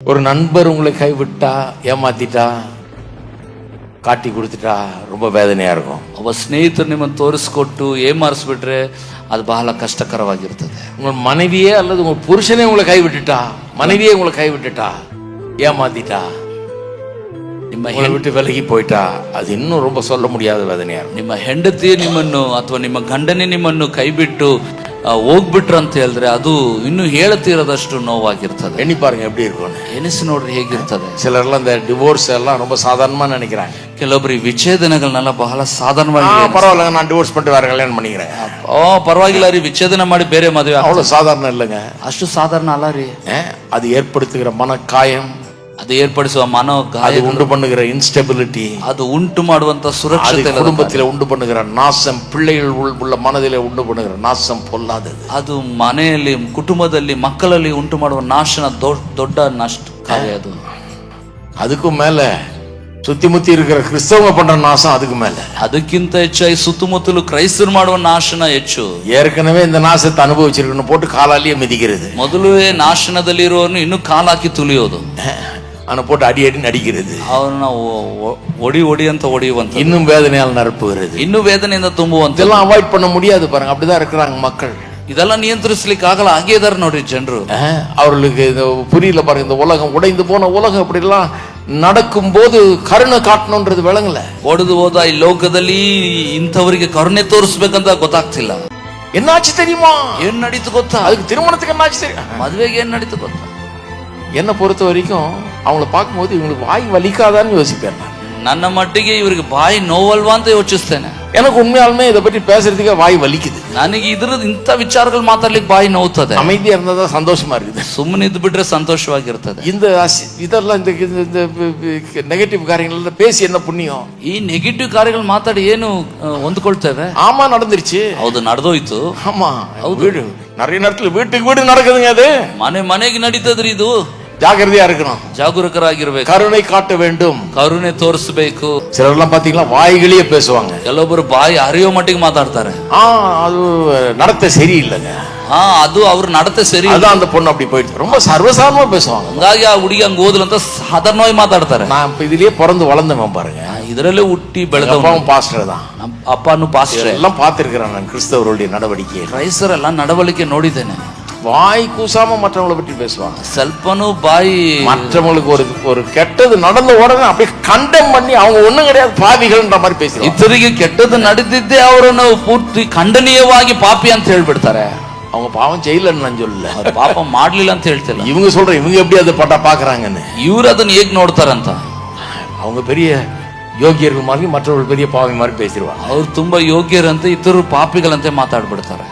ஒரு நண்பர் உங்களை கைவிட்டா ஏமாத்திட்டா காட்டி கொடுத்துட்டா ரொம்ப வேதனையா இருக்கும் ಒಬ್ಬ ಸ್ನೇಹಿತರು ನಿಮ್ಮನ್ನು ತೋರಿಸ್ಕೊಟ್ಟು ಏಮಾರಿಸ್ಬಿಟ್ರೆ ಅದು ಬಹಳ ಕಷ್ಟಕರವಾಗಿರ್ತದೆ உங்கள் மனைவியே அல்லது உங்க புருஷனே உங்களை கைவிட்டுட்டா மனைவியே உங்களை கைவிட்டுட்டா ஏமாத்திட்டா ನಿಮ್ಮ உங்களை விட்டு விலகி போயிட்டா அது இன்னும் ரொம்ப சொல்ல முடியாத வேதனையா இருக்கும் ನಿಮ್ಮ ಹೆಂಡತಿ ನಿಮ್ಮನ್ನು ಅಥವಾ ನಿಮ್ಮ ಗಂಡನೇ ನಿಮ್ಮನ್ನು ಕೈಬಿಟ್ಟು ಆ, ಹೋಗ್ಬಿಟ್ರು ಅಂತ ಹೇಳಿದ್ರೆ ಅದು ಇನ್ನು ಹೇಳತೀರದಷ್ಟು ನೋವಾಗಿರ್ತದೆ எண்ணி பாருங்க எப்படி இருக்கும்னு ಎನಿಸಿ ನೋಡ್ರಿ ಹೇಗಿರ್ತದೆ சிலர்லாம் இந்த டிவோர்ஸ் எல்லாம் ரொம்ப சாதாரணமா நினைக்கிறாங்க ಕೆಲವೊಬ್ರು ಈ ವಿಚ್ಛೇದನಗಳನ್ನೆಲ್ಲ ಬಹಳ ஆ, ಸಾಧಾರಣವಾಗಿ பரவாயில்ல நான் டிவோர்ஸ் பண்ணிட்டு வேற கல்யாணம் பண்ணிக்கிறேன் ಓ ಪರವಾಗಿಲ್ಲ ರೀ ವಿಚ್ಛೇದನ ಮಾಡಿ ಬೇರೆ ಮದುವೆ ಆಗ್- அவ்வளவு சாதாரணம் இல்லைங்க ಅಷ್ಟು ಸಾಧಾರಣ ಅಲ್ಲ ರೀ ஆ, அது ஏற்படுத்துகிற மனக்காயம் ಅದು ಏರ್ಪಡಿಸುವ ಮನೋ ಗಾಯ அது உண்டு பண்ணுகிற இன்ஸ்டெபிலிட்டி ಅದು ಉಂಟು ಮಾಡುವಂತ அது ಸುರಕ್ಷತೆ ಇಲ್ಲದ குடும்பத்தில உண்டு பண்ணுகிற நாசம் பிள்ளைகள் உள் உள்ள மனதிலே உண்டு பண்ணுகிற நாசம் பொல்லாதது ಅದು ಮನೆಯಲ್ಲಿ ಕುಟುಂಬದಲ್ಲಿ ಮಕ್ಕಳಲ್ಲಿ ಉಂಟು ಮಾಡುವ ನಾಶನ ದೊ- ದೊಡ್ಡ ನಷ್ಟ ಕಾರ್ಯ ಅದು அதுக்கும் மேல சுத்தி முத்தி இருக்கிற கிறிஸ்தவங்க பண்ற நாசம் அதுக்கு மேல ಅದಕ್ಕಿಂತ ಹೆಚ್ಚಾಗಿ ಸುತ್ತಮುತ್ತಲು ಕ್ರೈಸ್ತರು ಮಾಡುವ ನಾಶನ ಹೆಚ್ಚು ஏற்கனவே இந்த நாசத்தை அனுபவிச்சிருக்கணும் போட்டு காலாலேயே மிதிக்கிறது ಮೊದಲೇ ನಾಶನದಲ್ಲಿರುವವನು ಇನ್ನು ಕಾಲಾಕಿ ತುಳಿಯೋದು அவனை போட்டு அடி அடி நடிக்கிறது ಅವನ್ನ ಒ- ಒ- ಒಡಿ ಒಡಿ ಅಂತ ಹೊಡೆಯುವಂತ இன்னும் வேதனையால் நிரப்புகிறது ಇನ್ನು ವೇದನೆಯಿಂದ ತುಂಬುವಂತ இதெல்லாம் அவாய்ட் பண்ண முடியாது பாருங்க அப்படிதான் இருக்கிறாங்க மக்கள் ಇದೆಲ್ಲ ನಿಯಂತ್ರಿಸ್ಲಿಕ್ಕೆ ಆಗಲ್ಲ ಹಾಗೆ ಇದಾರೆ ನೋಡ್ರಿ ಜನರು அஹ், அவர்களுக்கு இந்த புரியல பாருங்க இந்த உலகம் உடைந்து போன உலகம் அப்படிலாம் நடக்கும்போது கருணை காட்டணுன்றது விளங்கல ಒಡೆದು ಹೋದ ಈ ಲೋಕದಲ್ಲಿ ಇಂಥವರಿಗೆ ಕರುಣೆ ತೋರಿಸ್ಬೇಕಂತ ಗೊತ್ತಾಗ್ತಿಲ್ಲ என்னாச்சு தெரியுமா ಏನ್ ನಡೀತು ಗೊತ್ತಾ அதுக்கு திருமணத்துக்கு என்னாச்சு தெரியும் ಮದ್ವೆಗೆ ಏನ್ ನಡೀತು ಗೊತ್ತಾ என்னை பொறுத்த வரைக்கும் அவங்கள பார்க்கும்போது இவங்களுக்கு வாய் வலிக்காதான்னு யோசிப்பேன் நான். ನನ್ನ ಮಟ್ಟಿಗೆ ಇವರಿಗೆ ಬಾಯಿ ನೋವಲ್ವಾ ಅಂತ ಯೋಚಿಸ್ತೇನೆ எனக்கு உண்மையாலுமே இதை பற்றி பேசுறதுக்கே வாய் வலிக்குது ನನಗೆ ಇದ್ರ ಇಂಥ ವಿಚಾರಗಳು ಮಾತಾಡ್ಲಿಕ್ಕೆ ಬಾಯಿ ನೋವುತ್ತದೆ அமைதியா இருந்தா தான் சந்தோஷமா இருக்குது ಸುಮ್ಮನೆ ಇದ್ದು ಬಿಟ್ರೆ ಸಂತೋಷವಾಗಿರ್ತದೆ இந்த அசி- இதெல்லாம் இந்த இந்த நெகட்டிவ் காரியங்கள்ல பேசி என்ன புண்ணியம் ಈ ನೆಗೆಟಿವ್ ಕಾರ್ಯಗಳು ಮಾತಾಡಿ ಏನು ಆ, ಹೊಂದ್ಕೊಳ್ತೇವೆ ஆமா நடந்துருச்சு ಹೌದು ನಡೆದೋಯ್ತು ஆமா வீடு நிறைய நேரத்துல வீட்டுக்கு வீடு நடக்குதுங்க அது ಮನೆ ಮನೆಗೆ ನಡೀತದ್ರಿ ಇದು ஜாக்கிரதையா இருக்கணும் ಜಾಗರೂಕರಾಗಿರ್ಬೇಕು கருணை காட்ட வேண்டும் ಕರುಣೆ ತೋರಿಸ್ಬೇಕು சிலர்லாம் பாத்தீங்களா வாய்களையே பேசுவாங்க ಕೆಲವೊಬ್ಬರು ಬಾಯಿ ಹರಿಯೋ ಮಟ್ಟಿಗೆ ಮಾತಾಡ್ತಾರೆ ஆ அது நடத்தை சரியில்லைங்க ಹಾ ಅದು ಅವ್ರ ನಡತೆ ಸರಿ ಇಲ್ಲ. அதான் அந்த பொண்ணு அப்படி போயிட்டு ரொம்ப சர்வசாதாரணமா பேசுவாங்க ಹಂಗಾಗಿ ಆ ಹುಡುಗಿ ಹಂಗ ಹೋದ್ಲು ಅಂತ ಸಾಧಾರಣವಾಗಿ ಮಾತಾಡ್ತಾರೆ நான் இப்ப இதுலயே பிறந்து வளர்ந்தவன் பாருங்க ಇದರಲ್ಲೇ ಹುಟ್ಟಿ எங்க ಬೆಳೆದವ அப்பாவும் பாஸ்டர் தான் ನಮ್ಮ ಅಪ್ಪನು ಪಾಸ್ಟ್ರೆ எல்லாம் பார்த்திருக்கிறேன் நான் கிறிஸ்தவருடைய நடவடிக்கை ಕ್ರೈಸ್ತರೆಲ್ಲ ನಡವಳಿಕೆ ನೋಡಿದ್ದೇನೆ வாய் கூசாம மற்றவங்களை பற்றி பேசுவாங்க ಸ್ವಲ್ಪನೂ ಬಾಯಿ மற்றவங்களுக்கு ஒரு ஒரு கெட்டது நடந்த உடனே அப்படியே கண்டம் பண்ணி அவங்க ஒண்ணும் கிடையாது பாவிகள்ன்ற மாதிரி பேசுவாங்க ಇತರಿಗೆ ಕೆಟ್ಟದ್ದು ನಡೆದಿದ್ದೇ ಅವರನ್ನು ಪೂರ್ತಿ ಖಂಡನೀಯವಾಗಿ ಪಾಪಿ ಅಂತ ಹೇಳ್ಬಿಡ್ತಾರೆ அவங்க பாவம் செய்யலன்னு நான் சொல்லல ಅವ್ರು ಪಾಪ ಮಾಡ್ಲಿಲ್ಲ ಅಂತ ಹೇಳ್ತಿಲ್ಲ இவங்க சொல்ற இவங்க எப்படி அதை பட்டா பாக்குறாங்கன்னு ಇವ್ರು ಅದನ್ನ ಹೇಗ್ ನೋಡ್ತಾರಂತ அவங்க பெரிய யோகியர்கள் மாதிரி மற்றவர்கள் பெரிய பாவி மாதிரி பேசிடுவாங்க ಅವ್ರು ತುಂಬಾ ಯೋಗ್ಯರಂತೆ ಇತರು ಪಾಪಿಗಳಂತೆ ಮಾತಾಡ್ಬಿಡ್ತಾರೆ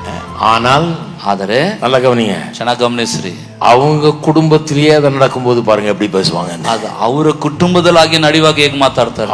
ஆனால் ಆದರೆ நல்லா கவனிங்க ಚೆನ್ನಾಗಿ ಗಮನಿಸ್ರಿ அவங்க குடும்பத்திலேயே அதை நடக்கும்போது பாருங்க எப்படி பேசுவாங்க ಅದು ಅವರ ಕುಟುಂಬದಲ್ಲಾಗಿ ನಡೆಯುವಾಗ ಹೇಗ್ ಮಾತಾಡ್ತಾರೆ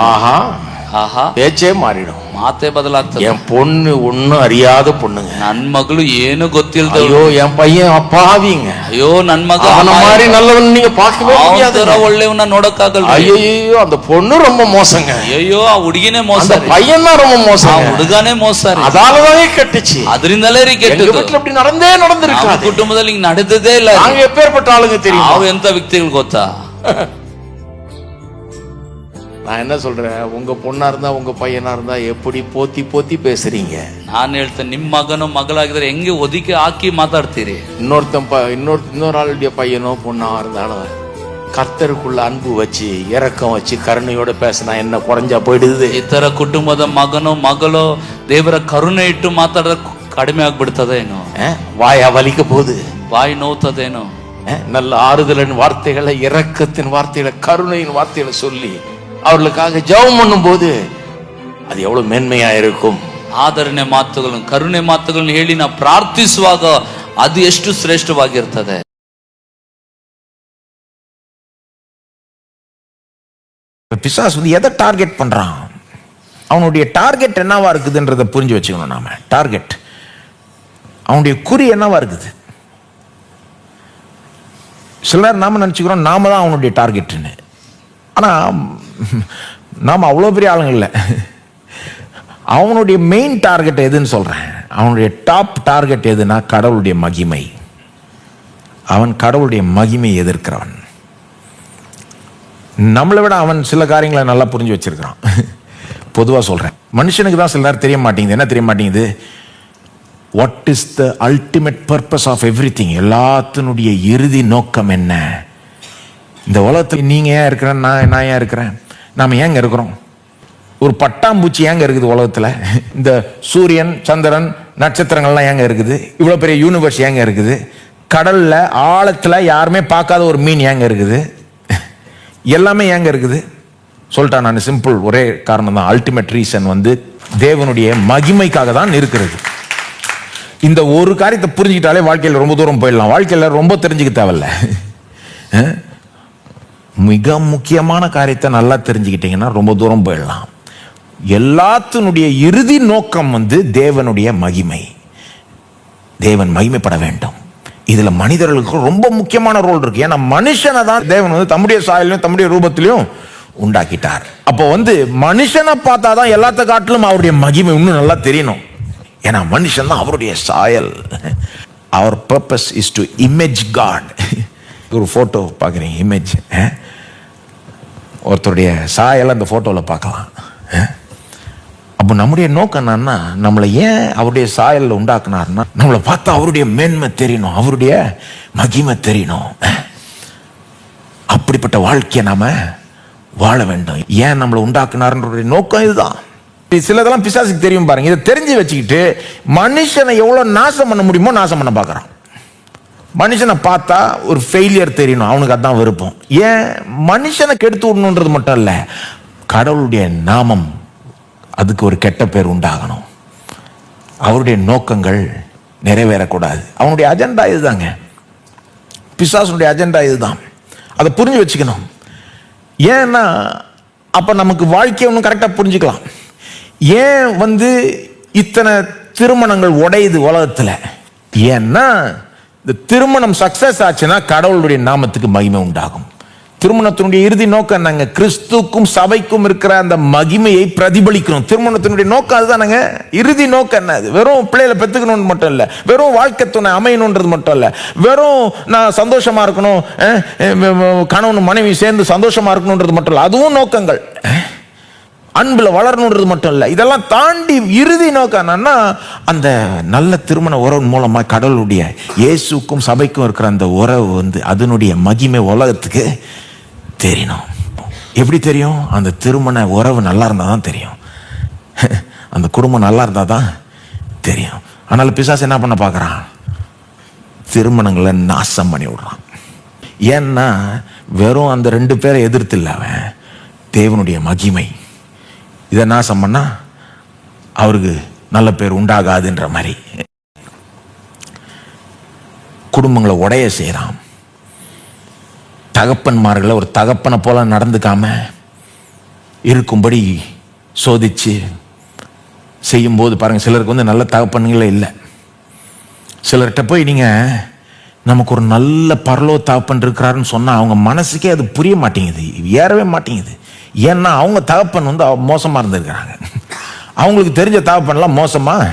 ஆஹா ಆಹಾ பேச்சே மாறிடும் ಮಾತೇ ಬದಲಾಗ್ತದೆ என் பொண்ணு ஒண்ணும் அறியாத பொண்ணுங்க ನನ್ ಮಗಳು ಏನು ಗೊತ್ತಿಲ್ದ ஐயோ என் பையன் அப்பாவிங்க ಅಯ್ಯೋ ನನ್ ಮಗ அவன மாதிரி நல்லவன் நீங்க பார்க்கவே ಅವನ್ முடியாது ತರ ಒಳ್ಳೆಯವನ್ನ ನೋಡಕ್ಕಾಗಲ್ಲ ஐயோ அந்த பொண்ணு ரொம்ப மோசங்க ಅಯ್ಯೋ ಆ ಹುಡುಗಿನೇ ಮೋಸ அந்த ರೀ. பையன் தான் ரொம்ப ಆ மோசங்க ಹುಡುಗನೇ ಮೋಸ ರೀ அதாலதான் கட்டுச்சு ಅದರಿಂದಲೇ ರೀ எங்க ಕೆಟ್ಟದ್ದು வீட்டுல இப்படி நடந்தே ನಮ್ಮ நடந்திருக்காது ಕುಟುಂಬದಲ್ಲಿ ಹಿಂಗ್ ನಡೆದದೇ ಇಲ್ಲ ರೀ. நாங்க எப்பேற்பட்ட ஆளுங்க தெரியும் ನಾವು ಎಂತ ವ್ಯಕ್ತಿಗಳು ಗೊತ್ತಾ நான் என்ன சொல்றேன் உங்க பொண்ணா இருந்தா உங்க பையனா இருந்தா எப்படி போத்தி போத்தி பேசுறீங்க ನಾನ್ ಹೇಳ್ತೇನೆ ನಿಮ್ ಮಗನೋ ಮಗಳಾಗಿದ್ರೆ ಹೆಂಗೆ ಒದಿಕೆ ಹಾಕಿ ಮಾತಾಡ್ತೀರಿ இன்னொருத்தன் ப- இன்னொரு இன்னொரு ஆளுடைய பையனோ பொண்ணா இருந்தாலும் கர்த்தருக்குள்ள அன்பு வச்சு இரக்கம் வச்சு கருணையோட பேசினா என்ன குறைஞ்சா போயிடுது ಇತರ ಕುಟುಂಬದ ಮಗನೋ ಮಗಳೋ ದೇವರ ಕರುಣೆ ಇಟ್ಟು ಮಾತಾಡಿದ್ರೆ ಕಡಿಮೆ ಆಗ್ಬಿಡ್ತದೇನೋ அஹ், வாயா வலிக்க போகுது ಬಾಯಿ ನೋವ್ತದೇನೋ அஹ், நல்ல ஆறுதலின் வார்த்தைகளை இரக்கத்தின் வார்த்தைகளை கருணையின் வார்த்தைகளை சொல்லி அவர்களுக்காக ஜெபம் பண்ணும்போது அது எவ்வளவு மேன்மையா இருக்கும் ಆದರಣೆ ಮಾತುಗಳನ್ನು ಕರುಣೆ ಮಾತುಗಳನ್ನು ಹೇಳಿ ನಾವು ಪ್ರಾರ್ಥಿಸುವಾಗ ಅದು ಎಷ್ಟು ಶ್ರೇಷ್ಠವಾಗಿರ್ತದೆ இப்ப பிசாசு வந்து எதை டார்கெட் பண்றான் அவனுடைய டார்கெட் என்னவா இருக்குதுன்றதை புரிஞ்சு வச்சுக்கணும் நாம டார்கெட் அவனுடைய குறி என்னவா இருக்குது சில நேரம் நாம நினச்சிக்கிறோம் நாம தான் அவனுடைய டார்கெட்டுன்னு ஆனால் நாம் அவ்வளோ பெரிய ஆளுங்க இல்லை. அவனுடைய மெயின் டார்கெட் எதுன்னு சொல்கிறேன் அவனுடைய டாப் டார்கெட் எதுனா கடவுளுடைய மகிமை. அவன் கடவுளுடைய மகிமையை எதிர்க்கிறவன். நம்மளை விட அவன் சில காரியங்களை நல்லா புரிஞ்சு வச்சிருக்கிறான். பொதுவாக சொல்கிறேன் மனுஷனுக்கு தான் சில நேரம் தெரிய மாட்டேங்குது. என்ன தெரிய மாட்டேங்குது? What is the ultimate purpose of everything எல்லாத்தினுடைய இறுதி நோக்கம் என்ன? இந்த உலகத்தில் நீங்கள் ஏன் இருக்கிறேன் நான் நான் ஏன் இருக்கிறேன்? நாம் ஏங்க இருக்கிறோம்? ஒரு பட்டாம்பூச்சி ஏங்க இருக்குது உலகத்தில்? இந்த சூரியன் சந்திரன் நட்சத்திரங்கள்லாம் ஏங்க இருக்குது? இவ்வளோ பெரிய யூனிவர்ஸ் ஏங்க இருக்குது? கடலில் ஆழத்தில் யாருமே பார்க்காத ஒரு மீன் ஏங்க இருக்குது? எல்லாமே ஏங்க இருக்குது? சொல்லிட்டேன் நான் சிம்பிள் ஒரே காரணம் தான் அல்டிமேட் ரீசன் வந்து தேவனுடைய மகிமைக்காக தான் இருக்கிறது. இந்த ஒரு காரியத்தை புரிஞ்சுக்கிட்டாலே வாழ்க்கையில் ரொம்ப தூரம் போயிடலாம். வாழ்க்கையில் ரொம்ப தெரிஞ்சுக்க தேவையில்ல. மிக முக்கியமான காரியத்தை நல்லா தெரிஞ்சுக்கிட்டீங்கன்னா ரொம்ப தூரம் போயிடலாம். எல்லாத்தினுடைய இறுதி நோக்கம் வந்து தேவனுடைய மகிமை. தேவன் மகிமைப்பட வேண்டும். இதில் மனிதர்களுக்கு ரொம்ப முக்கியமான ரோல் இருக்கு. ஏன்னா மனுஷனை தான் தேவன் வந்து தம்முடைய சாயலையும் தம்முடைய ரூபத்திலையும் உண்டாக்கிட்டார். அப்போ வந்து மனுஷனை பார்த்தா தான் எல்லாத்த காட்டிலும் அவருடைய மகிமை இன்னும் நல்லா தெரியணும். ஏன்னா மனுஷன் தான் அவருடைய சாயல். அவர் purpose is to image God ஒரு ஃபோட்டோ பார்க்குறீங்க இமேஜ் ஒருத்தருடைய சாயல் அந்த ஃபோட்டோவில் பார்க்கலாம். அப்போ நம்முடைய நோக்கம் என்னன்னா நம்மளை ஏன் அவருடைய சாயலில் உண்டாக்குனார்னா நம்மளை பார்த்தா அவருடைய மேன்மை தெரியணும் அவருடைய மகிமை தெரியணும். அப்படிப்பட்ட வாழ்க்கையை நாம் வாழ வேண்டும். ஏன் நம்மளை உண்டாக்குனாருன்ற நோக்கம் இதுதான். சிலதெல்லாம் பிசாசுக்கு தெரியும் பாருங்க. இதை தெரிஞ்சு வச்சுக்கிட்டு மனுஷனை எவ்வளோ நாசம் பண்ண முடியுமோ நாசம் பண்ண பார்க்கறான். மனுஷனை பார்த்தா ஒரு ஃபெயிலியர் தெரியணும். அவனுக்கு அதான் விருப்பம். ஏன்? மனுஷனை கெடுத்து விடணுன்றது மட்டும் இல்லை. கடவுளுடைய நாமம் அதுக்கு ஒரு கெட்ட பேர் உண்டாகணும். அவருடைய நோக்கங்கள் நிறைவேறக்கூடாது. அவனுடைய அஜெண்டா இதுதாங்க. பிசாசனுடைய அஜெண்டா இதுதான். அதை புரிஞ்சு வச்சுக்கணும். ஏன்னா அப்போ நமக்கு வாழ்க்கையை ஒன்றும் கரெக்டாக புரிஞ்சுக்கலாம். ஏன் வந்து இத்தனை திருமணங்கள் உடையுது உலகத்தில்? ஏன்னா இந்த திருமணம் சக்சஸ் ஆச்சுன்னா கடவுளுடைய நாமத்துக்கு மகிமை உண்டாகும். திருமணத்தினுடைய இறுதி நோக்கம் என்னங்க? கிறிஸ்துக்கும் சபைக்கும் இருக்கிற அந்த மகிமையை பிரதிபலிக்கணும். திருமணத்தினுடைய நோக்கம் அதுதானங்க? இறுதி நோக்கம் என்ன? அது வெறும் பிள்ளைகளை பெத்துக்கணும்னு மட்டும் இல்லை. வெறும் வாழ்க்கை துணை அமையணுன்றது மட்டும் இல்லை. வெறும் நான் சந்தோஷமா இருக்கணும் கணவன் மனைவி சேர்ந்து சந்தோஷமா இருக்கணுன்றது மட்டும் இல்லை. அதுவும் நோக்கங்கள். அன்பில் வளரணுன்றது மட்டும் இல்லை இதெல்லாம் தாண்டி இறுதி நோக்கம் என்னன்னா அந்த நல்ல திருமண உறவு மூலமாக கடவுளுடைய இயேசுக்கும் சபைக்கும் இருக்கிற அந்த உறவு வந்து அதனுடைய மகிமை உலகத்துக்கு தெரியணும். எப்படி தெரியும்? அந்த திருமண உறவு நல்லா இருந்தால் தான் தெரியும். அந்த குடும்பம் நல்லா இருந்தால் தான் தெரியும். அதனால் பிசாஸ் என்ன பண்ண பார்க்குறான் திருமணங்களை நாசம் பண்ணி விடுறான். ஏன்னா வெறும் அந்த ரெண்டு பேரை எதிர்த்து இல்லை அவன். தேவனுடைய மகிமை. இதை என்ன சம்மன்னா அவருக்கு நல்ல பேர் உண்டாகாதுன்ற மாதிரி. குடும்பங்களை உடைய செய்கிறான் தகப்பன்மார்களை ஒரு தகப்பனை போல நடந்துக்காம இருக்கும்படி சோதிச்சு செய்யும்போது பாருங்க சிலருக்கு வந்து நல்ல தகப்பன்களே இல்லை. சிலர்கிட்ட போய் நீங்க நமக்கு ஒரு நல்ல பரலோ தகப்பன் இருக்கிறாருன்னு சொன்னா அவங்க மனசுக்கே அது புரிய மாட்டேங்குது. ஏறவே மாட்டேங்குது. ஏன்னா அவங்க தகப்பன் வந்து அவ- இருந்திருக்கிறாங்க. அவங்களுக்கு தெரிஞ்ச தகப்பன்லாம் மோசமாக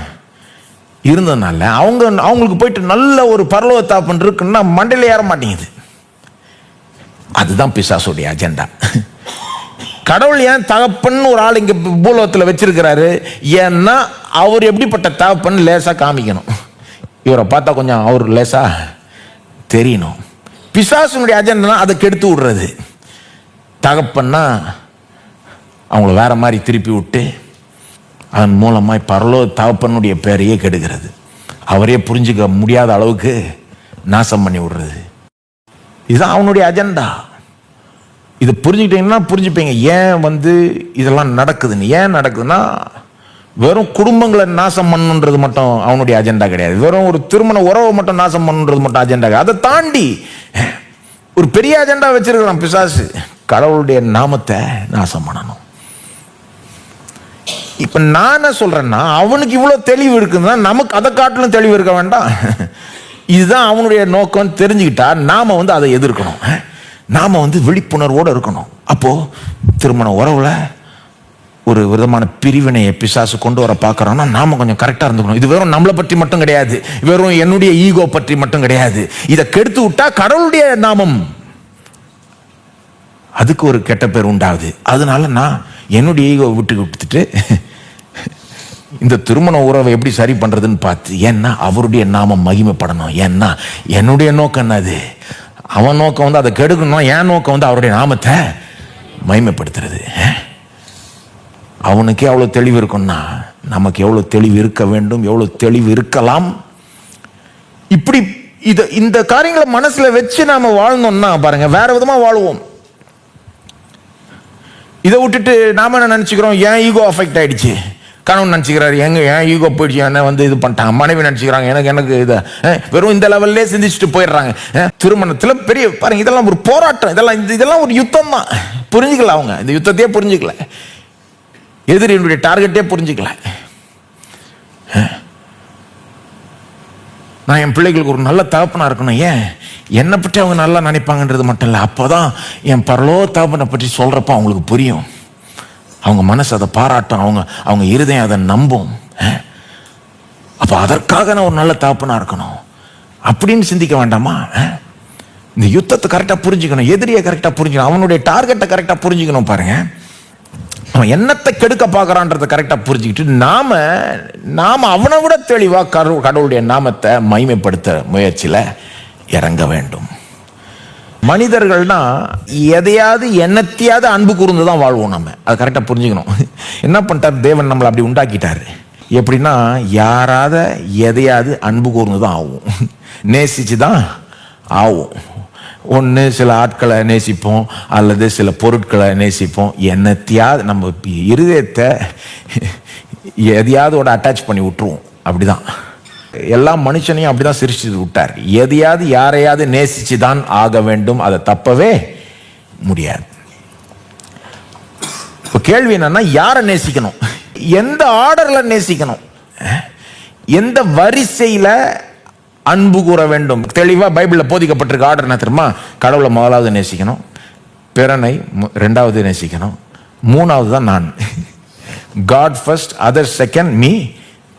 இருந்ததுனால அவங்க அவங்களுக்கு போயிட்டு நல்ல ஒரு பரலோ தகப்பன் இருக்குன்னா மண்டையில் ஏற மாட்டேங்குது. அதுதான் பிசாசுடைய அஜெண்டா கடவுள் ஏன் தகப்பன் ஒரு ஆள் இங்கே பூலோகத்தில் வச்சிருக்கிறாரு? ஏன்னா அவர் எப்படிப்பட்ட தகப்பன் லேசாக காமிக்கணும். இவரை பார்த்தா கொஞ்சம் அவர் லேசாக தெரியணும். பிசாசுனுடைய அஜெண்டா அதை கெடுத்து விடுறது. தகப்பன்னா அவங்கள வேற மாதிரி திருப்பி விட்டு அதன் மூலமாய் பரலோ தகப்பனுடைய பேரையே கெடுக்கிறது. அவரே புரிஞ்சுக்க முடியாத அளவுக்கு நாசம் பண்ணி விடுறது. இதுதான் அவனுடைய அஜெண்டா. இதை புரிஞ்சுக்கிட்டீங்கன்னா புரிஞ்சுப்பீங்க. ஏன் வந்து இதெல்லாம் நடக்குதுன்னு. ஏன் நடக்குதுன்னா வெறும் குடும்பங்களை நாசம் பண்ணுன்றது மட்டும் அவனுடைய அஜெண்டா கிடையாது. வெறும் ஒரு திருமண உறவை மட்டும் நாசம் பண்ணுன்றது மட்டும் அஜெண்டா அதை தாண்டி ஒரு பெரிய அஜெண்டா வச்சிருக்கிறான் பிசாசு. கடவுளுடைய நாமத்தை நாசம் பண்ணணும். இப்ப நான் என்ன சொல்றேன்னா அவனுக்கு இவ்வளவு தெளிவு இருக்குதுன்னா நமக்கு அதை காட்டிலும் தெளிவு இருக்க வேண்டாம். இதுதான் அவனுடைய நோக்கம் தெரிஞ்சுக்கிட்டா நாம வந்து அதை எதிர்க்கணும். நாம வந்து விழிப்புணர்வோடு இருக்கணும். அப்போ திருமண உறவுல ஒரு விதமான பிரிவினையை பிசாசு கொண்டு வர பார்க்குறோன்னா நாம கொஞ்சம் கரெக்டாக இருந்துக்கணும். இது வெறும் நம்மளை பற்றி மட்டும் கிடையாது. வெறும் என்னுடைய ஈகோ பற்றி மட்டும் கிடையாது. இதை கெடுத்து விட்டா கடவுளுடைய நாமம். அதுக்கு ஒரு கெட்ட பேர் உண்டாகுது. அதனால நான் என்னுடைய ஈகோ விட்டு கொடுத்துட்டு இந்த திருமண உறவை எப்படி சரி பண்ணுறதுன்னு பார்த்து ஏன்னா அவருடைய நாமம் மகிமைப்படணும். ஏன்னா என்னுடைய நோக்கம் என்னது அவன் நோக்கம் வந்து அதை கெடுக்கணும் என் நோக்கம் வந்து அவருடைய நாமத்தை மகிமைப்படுத்துறது. அவனுக்கே அவ்வளோ தெளிவு இருக்கும்னா நமக்கு எவ்வளோ தெளிவு இருக்க வேண்டும் எவ்வளோ தெளிவு இருக்கலாம். இப்படி இதை இந்த காரியங்களை மனசில் வச்சு நாம் வாழ்ந்தோம்னா பாருங்கள் வேறு விதமாக வாழுவோம். இதை விட்டுட்டு நாம என்ன நினைச்சுக்கிறோம்? ஏன் ஈகோ அஃபெக்ட் ஆயிடுச்சு. கணவன் நினச்சிக்கிறாரு எங்க ஏன் ஈகோ போயிடுச்சு என்ன வந்து இது பண்ணிட்டாங்க? மனைவி நினச்சிக்கிறாங்க எனக்கு எனக்கு இதை வெறும் இந்த லெவல்லே சிந்திச்சுட்டு போயிடுறாங்க திருமணத்தில் பெரிய பாருங்க இதெல்லாம் ஒரு போராட்டம் இதெல்லாம் இந்த- இதெல்லாம் ஒரு யுத்தம் தான். புரிஞ்சுக்கல அவங்க இந்த யுத்தத்தையே புரிஞ்சுக்கல. எதிரியினுடைய டார்கெட்டே புரிஞ்சுக்கல. நான் என் பிள்ளைகளுக்கு ஒரு நல்ல தகப்பனா இருக்கணும். ஏன்? என்னை பற்றி அவங்க நல்லா நினைப்பாங்கன்றது மட்டும் இல்லை. அப்போதான் என் பரலோ தகப்பனை பற்றி சொல்றப்ப அவங்களுக்கு புரியும். அவங்க மனசு அதை பாராட்டும். அவங்க அவங்க இருதயம் அதை நம்பும். அப்போ அதற்காக நான் ஒரு நல்ல தகப்பனா இருக்கணும். அப்படின்னு சிந்திக்க வேண்டாமா? இந்த யுத்தத்தை கரெக்டாக புரிஞ்சுக்கணும். எதிரியை கரெக்டாக புரிஞ்சுக்கணும். அவனுடைய டார்கெட்டை கரெக்டாக புரிஞ்சுக்கணும் பாருங்கள் அவன் என்னத்தை கெடுக்க பார்க்குறான்றதை கரெக்டாக புரிஞ்சுக்கிட்டு நாம் நாம அவனை விட தெளிவாக கரு கடவுளுடைய நாமத்தை மகிமைப்படுத்த முயற்சியில் இறங்க வேண்டும். மனிதர்கள்னா எதையாவது என்னத்தையாவது அன்பு கூர்ந்து தான் வாழ்வோம் நம்ம அதை கரெக்டாக புரிஞ்சுக்கணும். என்ன பண்ணிட்டார்? தேவன் நம்மளை அப்படி உண்டாக்கிட்டார். எப்படின்னா யாராவது எதையாவது அன்பு கூர்ந்து தான் ஆகும். நேசித்து தான் ஆகும். ஒன்று சில ஆட்களை நேசிப்போம் அல்லது சில பொருட்களை நேசிப்போம். என்னத்தையாவது நம்ம இருதயத்தை எதையாவதோட அட்டாச் பண்ணி விட்டுருவோம். அப்படிதான். எல்லா மனுஷனையும் அப்படிதான் சிரிச்சு விட்டார். எதையாவது யாரையாவது நேசிச்சு தான் ஆக வேண்டும். அதை தப்பவே முடியாது. இப்போ கேள்வி என்னன்னா யாரை நேசிக்கணும்? எந்த ஆர்டரில் நேசிக்கணும்? எந்த வரிசையில் அன்பு கூற வேண்டும். தெளிவாக பைபிளில் போதிக்கப்பட்டிருக்க ஆர்டர் என்ன தெரியுமா? கடவுளை முதலாவது நேசிக்கணும். பிறனை ரெண்டாவது நேசிக்கணும். மூணாவது தான் நான். God first other second me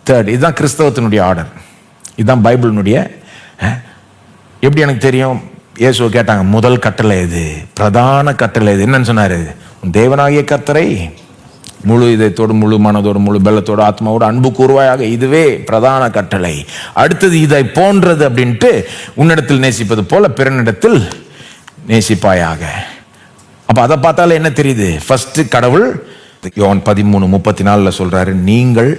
third இதுதான் கிறிஸ்தவத்தினுடைய ஆர்டர் இதுதான் பைபிளினுடைய எப்படி எனக்கு தெரியும்? இயேசுவை கேட்டாங்க முதல் கட்டளை இது பிரதான கட்டளை இது என்னன்னு சொன்னார். உன் தேவனாகிய கர்த்தரை முழு இதயத்தோடு முழு மனதோடு முழு பெல்லத்தோடு ஆத்மாவோடு அன்பு கூறுவாயாக இதுவே பிரதான கட்டளை. அடுத்தது இதை போன்றது அப்படின்ட்டு உன்னிடத்தில் நேசிப்பது போல பிறனிடத்தில் நேசிப்பாயாக. அப்போ அதை பார்த்தாலே என்ன தெரியுது? ஃபஸ்ட்டு கடவுள் யோன் பதிமூணு முப்பத்தி நாலில் சொல்கிறாரு நீங்கள்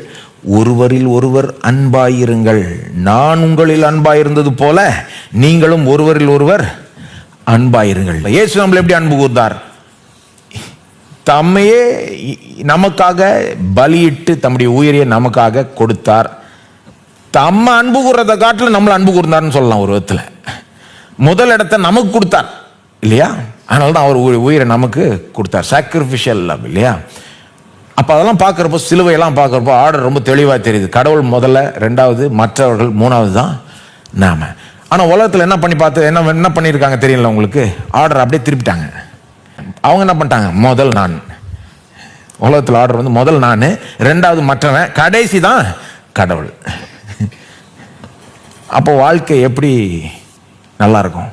ஒருவரில் ஒருவர் அன்பாயிருங்கள். நான் உங்களில் அன்பாயிருந்தது போல நீங்களும் ஒருவரில் ஒருவர் அன்பாயிருங்கள். இயேசு நம்மளை எப்படி அன்பு கூர்ந்தார்? தம்மையே நமக்காக பலியிட்டு தம்முடைய உயிரையே நமக்காக கொடுத்தார். தம்ம அன்பு கூறதை காட்டில் நம்மளை அன்பு கூர்ந்தார்னு சொல்லலாம் ஒரு விதத்தில். முதல் இடத்த நமக்கு கொடுத்தார் இல்லையா? அதனால தான் அவர் உயி- உயிரை நமக்கு கொடுத்தார். சாக்ரிஃபிஷியல் லவ் இல்லையா? அப்போ அதெல்லாம் பார்க்குறப்போ சிலுவையெல்லாம் பார்க்குறப்போ ஆர்டர் ரொம்ப தெளிவாக தெரியுது. கடவுள் முதல்ல ரெண்டாவது மற்றவர்கள் மூணாவது தான் நாம. ஆனால் உலகத்தில் என்ன பண்ணி பார்த்து என்ன என்ன பண்ணியிருக்காங்க தெரியல உங்களுக்கு? ஆர்டர் அப்படியே திருப்பிட்டாங்க. அவங்க என்ன பண்ணிட்டாங்க? முதல் நான். உலகத்தில் ஆர்டர் வந்து முதல் நான். ரெண்டாவது மற்றவன். கடைசி தான் கடவுள். அப்போ வாழ்க்கை எப்படி நல்லா இருக்கும்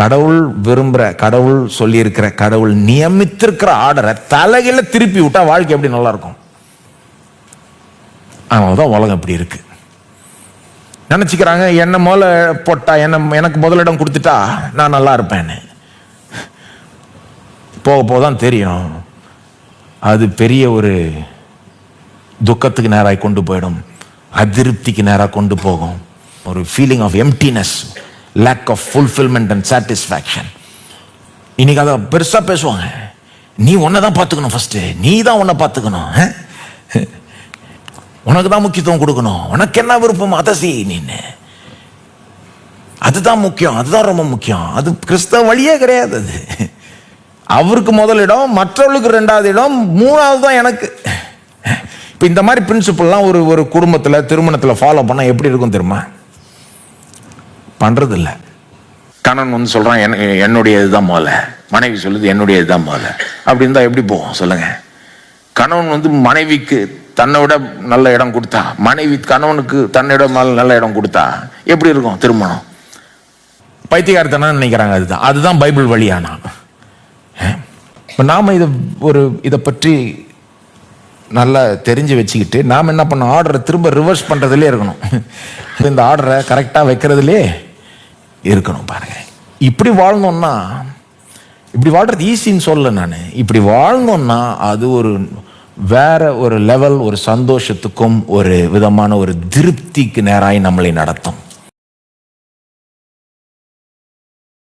கடவுள் விரும்புகிற கடவுள் சொல்லியிருக்கிற கடவுள் நியமித்திருக்கிற ஆர்டரை தலையில திருப்பி விட்டால் வாழ்க்கை எப்படி நல்லா இருக்கும் அதனால தான் உலகம் இப்படி இருக்குது நினச்சிக்கிறாங்க என்ன முதல்ல போட்டா என்ன எனக்கு முதலிடம் கொடுத்துட்டா நான் நல்லா இருப்பேன்னு. போக போக தான் தெரியும். அது பெரிய ஒரு துக்கத்துக்கு நேராக கொண்டு போயிடும். அதிருப்திக்கு நேராக கொண்டு போகும். ஒரு feeling of emptiness lack of fulfilment and satisfaction இன்னைக்கு அதை பெருசாக பேசுவாங்க. நீ உன்னை தான் பார்த்துக்கணும் ஃபஸ்ட்டு நீ தான் உன்னை பார்த்துக்கணும். உனக்கு தான் முக்கியத்துவம் கொடுக்கணும். உனக்கு என்ன விருப்பம் அதை செய் நீன்னு. அதுதான் முக்கியம். அதுதான் ரொம்ப முக்கியம். அது கிறிஸ்தவ வழியே கிடையாது அது. அவருக்கு முதலிடம் மற்றவர்களுக்கு ரெண்டாவது இடம் மூணாவது தான் எனக்கு. இப்போ இந்த மாதிரி பிரின்சிபல்லாம் ஒரு ஒரு குடும்பத்தில் திருமணத்தில் ஃபாலோ பண்ணால் எப்படி இருக்கும் தெரியுமா? பண்ணுறதில்ல இல்ல கணவன் வந்து சொல்கிறான் "என்- என்னுடைய இதுதான் முதல்ல. மனைவி சொல்லுது என்னுடைய இதுதான் முதல்ல. அப்படி இருந்தா எப்படி போகும் சொல்லுங்கள் கணவன் வந்து மனைவிக்கு தன்னை விட நல்ல இடம் கொடுத்தா மனைவி கணவனுக்கு தன்னை விட நல்ல நல்ல இடம் கொடுத்தா எப்படி இருக்கும் திருமணம்? பைத்தியகாரத்தனம் நினைக்கிறாங்க அதுதான். அதுதான் பைபிள் வழியானா. இப்போ நாம் இதை ஒரு இதை பற்றி நல்லா தெரிஞ்சு வச்சுக்கிட்டு நாம் என்ன பண்ணோம் ஆர்டரை திரும்ப ரிவர்ஸ் பண்ணுறதுலே இருக்கணும். இந்த ஆர்டரை கரெக்டாக வைக்கிறதுலே இருக்கணும் பாருங்கள் இப்படி வாழ்ந்தோம்னா இப்படி வாழ்கிறது ஈஸின்னு சொல்ல நான். இப்படி வாழ்ந்தோம்னா அது ஒரு வேற ஒரு லெவல் ஒரு சந்தோஷத்துக்கும் ஒரு விதமான ஒரு திருப்திக்கு நேராய் நம்மளை நடத்தும்.